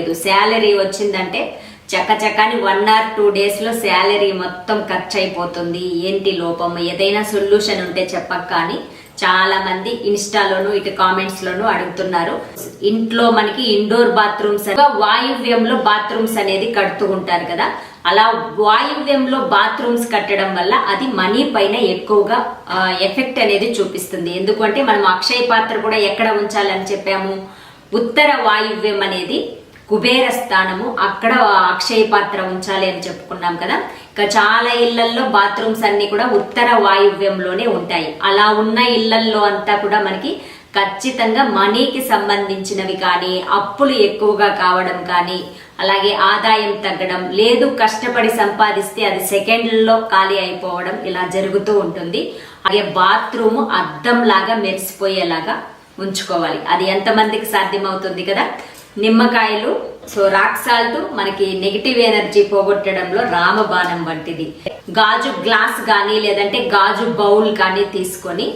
లేదు. శాలరీ వచ్చిందంటే చక్క చక్కని వన్ ఆర్ టూ డేస్లో శాలరీ మొత్తం ఖర్చు అయిపోతుంది ఏంటి లోపం? ఏదైనా సొల్యూషన్ ఉంటే చెప్పక కానీ చాలా మంది ఇన్స్టాలోను ఇటు కామెంట్స్ లోను అడుగుతున్నారు. ఇంట్లో మనకి ఇండోర్ బాత్రూమ్స్ వాయువ్యంలో బాత్రూమ్స్ అనేది కడుతూ ఉంటారు కదా. అలా వాయువ్యంలో బాత్రూమ్స్ కట్టడం వల్ల అది మనీ పైన ఎక్కువగా ఎఫెక్ట్ అనేది చూపిస్తుంది. ఎందుకంటే మనం అక్షయ పాత్ర కూడా ఎక్కడ ఉంచాలని చెప్పాము? ఉత్తర వాయువ్యం అనేది కుబేర స్థానము అక్కడ అక్షయ పాత్ర ఉంచాలి అని చెప్పుకున్నాం కదా. ఇక చాలా ఇళ్ళల్లో బాత్రూమ్స్ అన్ని కూడా ఉత్తర వాయువ్యంలోనే ఉంటాయి. అలా ఉన్న ఇళ్ళల్లో అంతా కూడా మనకి ఖచ్చితంగా మనీకి సంబంధించినవి కానీ అప్పులు ఎక్కువగా కావడం కానీ అలాగే ఆదాయం తగ్గడం లేదు కష్టపడి సంపాదిస్తే అది సెకండ్లలో ఖాళీ అయిపోవడం ఇలా జరుగుతూ ఉంటుంది. అలాగే బాత్రూమ్ అద్దం లాగా మెరిసిపోయేలాగా ఉంచుకోవాలి. అది ఎంతమందికి సాధ్యమవుతుంది కదా? నిమ్మకాయలు. సో రాక్ సాల్ట్ మనకి నెగిటివ్ ఎనర్జీ పోగొట్టడంలో రామబాణం వంటిది. గాజు గ్లాస్ కానీ లేదంటే గాజు బౌల్ కానీ తీసుకొని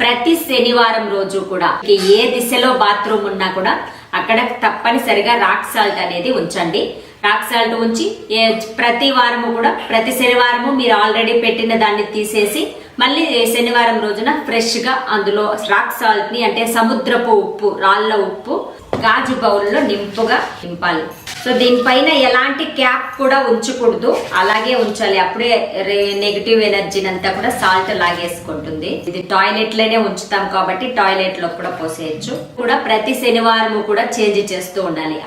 ప్రతి శనివారం రోజు కూడా ఏ దిశలో బాత్రూమ్ ఉన్నా కూడా అక్కడ తప్పనిసరిగా రాక్ సాల్ట్ అనేది ఉంచండి. రాక్ సాల్ట్ ఉంచి ప్రతి వారము కూడా ప్రతి శనివారము మీరు ఆల్రెడీ పెట్టిన దాన్ని తీసేసి మళ్ళీ శనివారం రోజున ఫ్రెష్గా అందులో రాక్ సాల్ట్ని అంటే సముద్రపు ఉప్పు రాళ్ళ ఉప్పు గాజు బౌల్లో నింపుగా నింపాలి. సో దీనిపైన ఎలాంటి క్యాప్ కూడా ఉంచకూడదు. అలాగే ఉంచాలి. అప్పుడే నెగిటివ్ ఎనర్జీని అంతా కూడా సాల్ట్ లాగేసుకుంటుంది. ఇది టాయిలెట్లోనే ఉంచుతాం కాబట్టి టాయిలెట్లో కూడా పోసేయచ్చు. కూడా ప్రతి శనివారం కూడా చేంజ్ చేస్తూ ఉండాలి.